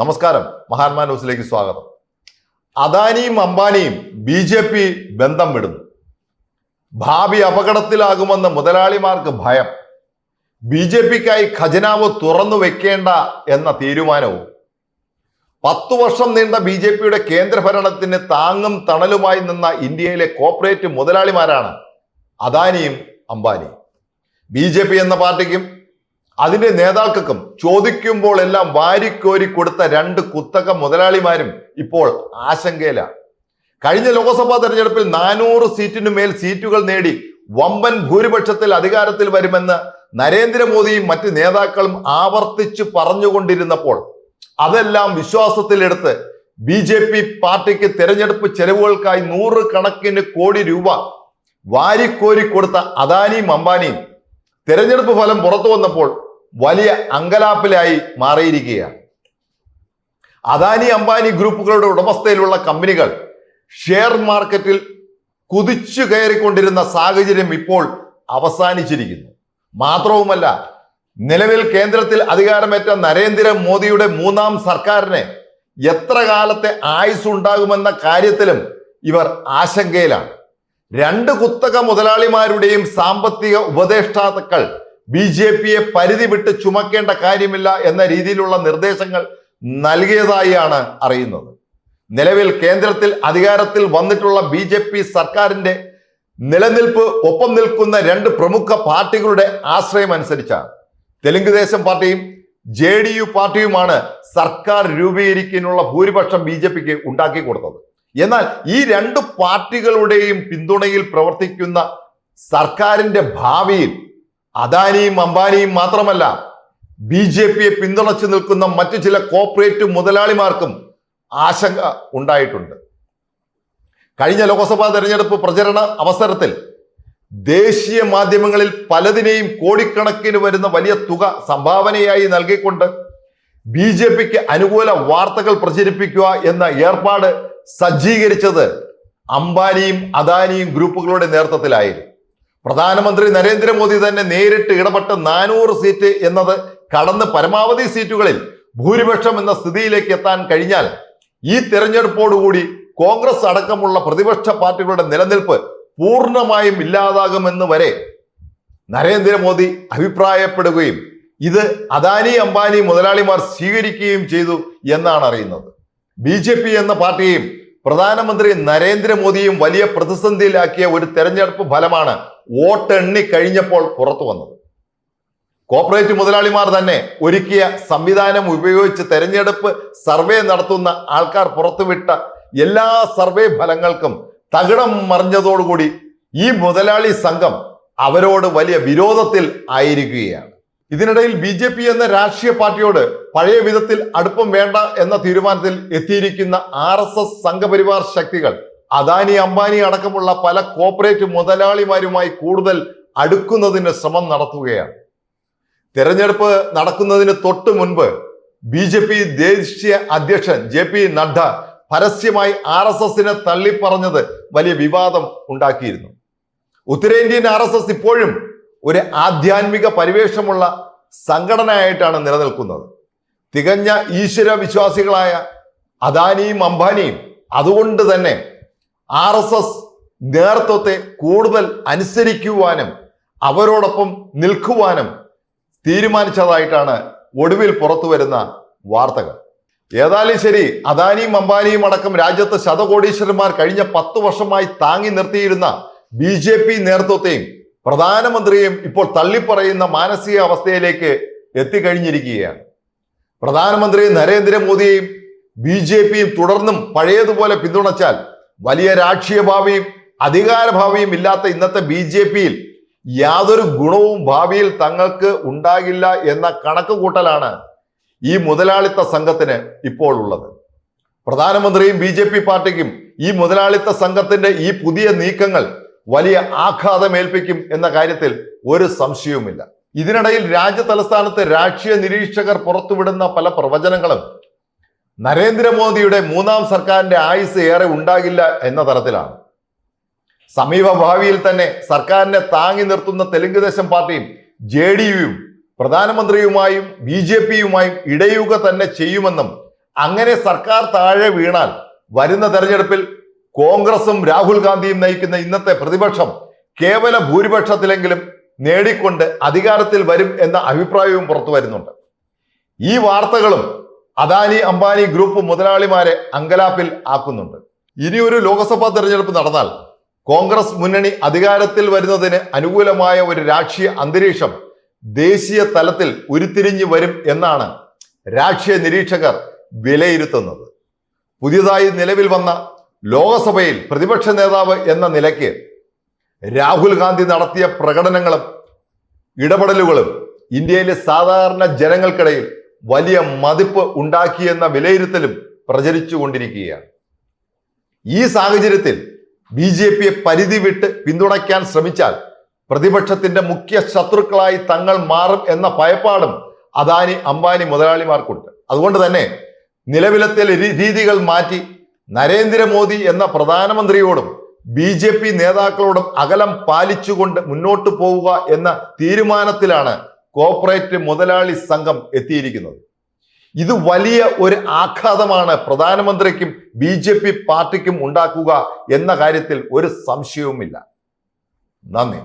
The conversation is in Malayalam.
നമസ്കാരം. മഹാത്മാ ന്യൂസിലേക്ക് സ്വാഗതം. അദാനിയും അംബാനിയും ബി ജെ പി ബന്ധം വിടുന്നു. ഭാവി അപകടത്തിലാകുമെന്ന് മുതലാളിമാർക്ക് ഭയം. ബി ജെ പിക്കായി ഖജനാവ് തുറന്നു വെക്കേണ്ട എന്ന തീരുമാനവും. പത്തു വർഷം നീണ്ട ബി ജെ പിയുടെ കേന്ദ്രഭരണത്തിന് താങ്ങും തണലുമായി നിന്ന ഇന്ത്യയിലെ കോർപ്പറേറ്റ് മുതലാളിമാരാണ് അദാനിയും അംബാനിയും. ബി ജെ പി എന്ന പാർട്ടിക്കും അതിന്റെ നേതാക്കൾക്കും ചോദിക്കുമ്പോൾ എല്ലാം വാരിക്കോരി കൊടുത്ത രണ്ട് കുത്തക മുതലാളിമാരും ഇപ്പോൾ ആശങ്കയിലാണ്. കഴിഞ്ഞ ലോക്സഭാ തെരഞ്ഞെടുപ്പിൽ നാനൂറ് സീറ്റിനു മേൽ സീറ്റുകൾ നേടി വമ്പൻ ഭൂരിപക്ഷത്തിൽ അധികാരത്തിൽ വരുമെന്ന് നരേന്ദ്രമോദിയും മറ്റ് നേതാക്കളും ആവർത്തിച്ചു പറഞ്ഞുകൊണ്ടിരുന്നപ്പോൾ അതെല്ലാം വിശ്വാസത്തിലെടുത്ത് ബി ജെ പി പാർട്ടിക്ക് തെരഞ്ഞെടുപ്പ് ചെലവുകൾക്കായി നൂറ് കണക്കിന് കോടി രൂപ വാരിക്കോരി കൊടുത്ത അദാനിയും അംബാനിയും തെരഞ്ഞെടുപ്പ് ഫലം പുറത്തു വന്നപ്പോൾ വലിയ അങ്കലാപ്പിലായി മാറിയിരിക്കുകയാണ്. അദാനി അംബാനി ഗ്രൂപ്പുകളുടെ ഉടമസ്ഥയിലുള്ള കമ്പനികൾ ഷെയർ മാർക്കറ്റിൽ കുതിച്ചു കയറിക്കൊണ്ടിരുന്ന സാഹചര്യം ഇപ്പോൾ അവസാനിച്ചിരിക്കുന്നു. മാത്രവുമല്ല നിലവിൽ കേന്ദ്രത്തിൽ അധികാരമേറ്റ നരേന്ദ്രമോദിയുടെ മൂന്നാം സർക്കാരിന് എത്ര കാലത്തെ ആയുസ് ഉണ്ടാകുമെന്ന കാര്യത്തിലും ഇവർ ആശങ്കയിലാണ്. രണ്ട് കുത്തക മുതലാളിമാരുടെയും സാമ്പത്തിക ഉപദേഷ്ടാക്കൾ ബി ജെ പിയെ പരിധി വിട്ട് ചുമക്കേണ്ട കാര്യമില്ല എന്ന രീതിയിലുള്ള നിർദ്ദേശങ്ങൾ നൽകിയതായാണ് അറിയുന്നത്. നിലവിൽ കേന്ദ്രത്തിൽ അധികാരത്തിൽ വന്നിട്ടുള്ള ബി ജെ പി സർക്കാരിന്റെ നിലനിൽപ്പ് ഒപ്പം നിൽക്കുന്ന രണ്ട് പ്രമുഖ പാർട്ടികളുടെ ആശ്രയം അനുസരിച്ചാണ്. തെലുങ്ക് ദേശം പാർട്ടിയും ജെ ഡി യു പാർട്ടിയുമാണ് സർക്കാർ രൂപീകരിക്കാനുള്ള ഭൂരിപക്ഷം ബി ജെ പിക്ക് ഉണ്ടാക്കി കൊടുത്തത്. എന്നാൽ ഈ രണ്ട് പാർട്ടികളുടെയും പിന്തുണയിൽ പ്രവർത്തിക്കുന്ന സർക്കാരിന്റെ ഭാവിയിൽ അദാനിയും അംബാനിയും മാത്രമല്ല ബി ജെ പിയെ പിന്തുണച്ചു നിൽക്കുന്ന മറ്റു ചില കോർപ്പറേറ്റ് മുതലാളിമാർക്കും ആശങ്ക ഉണ്ടായിട്ടുണ്ട്. കഴിഞ്ഞ ലോക്സഭാ തെരഞ്ഞെടുപ്പ് പ്രചരണ അവസരത്തിൽ ദേശീയ മാധ്യമങ്ങളിൽ പലതിനെയും കോടിക്കണക്കിന് വരുന്ന വലിയ തുക സംഭാവനയായി നൽകിക്കൊണ്ട് ബി ജെ പിക്ക് അനുകൂല വാർത്തകൾ പ്രചരിപ്പിക്കുക എന്ന ഏർപ്പാട് സജ്ജീകരിച്ചത് അംബാനിയും അദാനിയും ഗ്രൂപ്പുകളുടെ നേതൃത്വത്തിലായിരുന്നു. പ്രധാനമന്ത്രി നരേന്ദ്രമോദി തന്നെ നേരിട്ട് ഇടപെട്ട് നാനൂറ് സീറ്റ് എന്നത് കടന്ന് പരമാവധി സീറ്റുകളിൽ ഭൂരിപക്ഷം എന്ന സ്ഥിതിയിലേക്ക് എത്താൻ കഴിഞ്ഞാൽ ഈ തെരഞ്ഞെടുപ്പോടുകൂടി കോൺഗ്രസ് അടക്കമുള്ള പ്രതിപക്ഷ പാർട്ടികളുടെ നിലനിൽപ്പ് പൂർണമായും ഇല്ലാതാകുമെന്ന് വരെ നരേന്ദ്രമോദി അഭിപ്രായപ്പെടുകയും ഇത് അദാനി അംബാനി മുതലാളിമാർ സ്വീകരിക്കുകയും ചെയ്തു എന്നാണ് അറിയുന്നത്. ബി ജെ പി എന്ന പാർട്ടിയും പ്രധാനമന്ത്രി നരേന്ദ്രമോദിയും വലിയ പ്രതിസന്ധിയിലാക്കിയ ഒരു തെരഞ്ഞെടുപ്പ് ഫലമാണ് വോട്ടെണ്ണി കഴിഞ്ഞപ്പോൾ പുറത്തു വന്നത്. കോർപ്പറേറ്റ് മുതലാളിമാർ തന്നെ ഒരുക്കിയ സംവിധാനം ഉപയോഗിച്ച് തെരഞ്ഞെടുപ്പ് സർവേ നടത്തുന്ന ആൾക്കാർ പുറത്തുവിട്ട എല്ലാ സർവേ ഫലങ്ങൾക്കും തകിടം മറിഞ്ഞതോടുകൂടി ഈ മുതലാളി സംഘം അവരോട് വലിയ വിരോധത്തിൽ ആയിരിക്കുകയാണ്. ഇതിനിടയിൽ ബി എന്ന രാഷ്ട്രീയ പാർട്ടിയോട് പഴയ വിധത്തിൽ അടുപ്പം വേണ്ട എന്ന തീരുമാനത്തിൽ എത്തിയിരിക്കുന്ന ആർ എസ് എസ് സംഘപരിവാർ ശക്തികൾ അദാനി അംബാനി അടക്കമുള്ള പല കോർപ്പറേറ്റ് മുതലാളിമാരുമായി കൂടുതൽ അടുക്കുന്നതിന് ശ്രമം നടത്തുകയാണ്. തെരഞ്ഞെടുപ്പ് നടക്കുന്നതിന് തൊട്ട് മുൻപ് ബി ജെ പി ദേശീയ അധ്യക്ഷൻ ജെ പി നഡ്ഡ പരസ്യമായി ആർ എസ് എസിനെ തള്ളിപ്പറഞ്ഞത് വലിയ വിവാദം ഉണ്ടാക്കിയിരുന്നു. ഉത്തരേന്ത്യൻ ആർ എസ് എസ് ഇപ്പോഴും ഒരു ആധ്യാത്മിക പരിവേഷമുള്ള സംഘടനയായിട്ടാണ് നിലനിൽക്കുന്നത്. തികഞ്ഞ ഈശ്വര വിശ്വാസികളായ അദാനിയും അംബാനിയും അതുകൊണ്ട് തന്നെ ആർ എസ് എസ് നേതൃത്വത്തെ കൂടുതൽ അനുസരിക്കുവാനും അവരോടൊപ്പം നിൽക്കുവാനും തീരുമാനിച്ചതായിട്ടാണ് ഒടുവിൽ പുറത്തു വരുന്ന വാർത്തകൾ. ഏതായാലും ശരി അദാനിയും അംബാനിയും അടക്കം രാജ്യത്ത് ശതകോടീശ്വരന്മാർ കഴിഞ്ഞ പത്ത് വർഷമായി താങ്ങി നിർത്തിയിരുന്ന ബി ജെ പി നേതൃത്വത്തെയും പ്രധാനമന്ത്രിയും ഇപ്പോൾ തള്ളിപ്പറയുന്ന മാനസിക അവസ്ഥയിലേക്ക് എത്തിക്കഴിഞ്ഞിരിക്കുകയാണ്. പ്രധാനമന്ത്രി നരേന്ദ്രമോദിയെയും ബി ജെ പിയും തുടർന്നും പഴയതുപോലെ പിന്തുണച്ചാൽ വലിയ രാഷ്ട്രീയ ഭാവിയും അധികാരഭാവിയും ഇല്ലാത്ത ഇന്നത്തെ ബി ജെ പിയിൽ യാതൊരു ഗുണവും ഭാവിയിൽ തങ്ങൾക്ക് ഉണ്ടാകില്ല എന്ന കണക്ക് കൂട്ടലാണ് ഈ മുതലാളിത്ത സംഘത്തിന് ഇപ്പോൾ ഉള്ളത്. പ്രധാനമന്ത്രിയും ബി ജെ പി പാർട്ടിക്കും ഈ മുതലാളിത്ത സംഘത്തിന്റെ ഈ പുതിയ നീക്കങ്ങൾ വലിയ ആഘാതമേൽപ്പിക്കും എന്ന കാര്യത്തിൽ ഒരു സംശയവുമില്ല. ഇതിനിടയിൽ രാജ്യ തലസ്ഥാനത്ത് രാഷ്ട്രീയ നിരീക്ഷകർ പുറത്തുവിടുന്ന പല പ്രവചനങ്ങളും. നരേന്ദ്രമോദിയുടെ മൂന്നാം സർക്കാരിന്റെ ആയുസ് ഏറെ ഉണ്ടാകില്ല എന്ന തരത്തിലാണ്. സമീപ ഭാവിയിൽ തന്നെ സർക്കാരിനെ താങ്ങി നിർത്തുന്ന തെലുങ്ക് ദേശം പാർട്ടിയും ജെ ഡി യുയും പ്രധാനമന്ത്രിയുമായും ബി ജെ പിയുമായും ഇടയുക തന്നെ ചെയ്യുമെന്നും അങ്ങനെ സർക്കാർ താഴെ വീണാൽ വരുന്ന തെരഞ്ഞെടുപ്പിൽ കോൺഗ്രസും രാഹുൽ ഗാന്ധിയും നയിക്കുന്ന ഇന്നത്തെ പ്രതിപക്ഷം കേവല ഭൂരിപക്ഷത്തിലെങ്കിലും നേടിക്കൊണ്ട് അധികാരത്തിൽ വരും എന്ന അഭിപ്രായവും പുറത്തു വരുന്നുണ്ട്. ഈ വാർത്തകളും അദാനി അംബാനി ഗ്രൂപ്പ് മുതലാളിമാരെ അങ്കലാപ്പിൽ ആക്കുന്നുണ്ട്. ഇനി ഒരു ലോക്സഭാ തെരഞ്ഞെടുപ്പ് നടന്നാൽ കോൺഗ്രസ് മുന്നണി അധികാരത്തിൽ വരുന്നതിന് അനുകൂലമായ ഒരു രാഷ്ട്രീയ അന്തരീക്ഷം ദേശീയ തലത്തിൽ ഉരുത്തിരിഞ്ഞു വരും എന്നാണ് രാഷ്ട്രീയ നിരീക്ഷകർ വിലയിരുത്തുന്നത്. പുതിയതായി നിലവിൽ വന്ന ലോകസഭയിൽ പ്രതിപക്ഷ നേതാവ് എന്ന നിലയ്ക്ക് രാഹുൽ ഗാന്ധി നടത്തിയ പ്രകടനങ്ങളും ഇടപെടലുകളും ഇന്ത്യയിലെ സാധാരണ ജനങ്ങൾക്കിടയിൽ വലിയ മതിപ്പ് ഉണ്ടാക്കിയെന്ന വിലയിരുത്തലും പ്രചരിച്ചുകൊണ്ടിരിക്കുകയാണ് ഈ സാഹചര്യത്തിൽ ബി ജെ പിയെ പരിധി വിട്ട് പിന്തുണയ്ക്കാൻ ശ്രമിച്ചാൽ പ്രതിപക്ഷത്തിന്റെ മുഖ്യ ശത്രുക്കളായി തങ്ങൾ മാറും എന്ന ഭയപ്പാടും അദാനി അംബാനി മുതലാളിമാർക്കുണ്ട്. അതുകൊണ്ട് തന്നെ നിലവിലത്തെ രീതികൾ മാറ്റി നരേന്ദ്രമോദി എന്ന പ്രധാനമന്ത്രിയോടും ബി ജെ പി നേതാക്കളോടും അകലം പാലിച്ചുകൊണ്ട് മുന്നോട്ട് പോവുക എന്ന തീരുമാനത്തിലാണ് കോർപ്പറേറ്റ് മുതലാളി സംഘം എത്തിയിരിക്കുന്നത്. ഇത് വലിയ ഒരു ആഘാതമാണ് പ്രധാനമന്ത്രിക്കും ബി ജെ പി പാർട്ടിക്കും ഉണ്ടാക്കുക എന്ന കാര്യത്തിൽ ഒരു സംശയവുമില്ല. നന്ദി.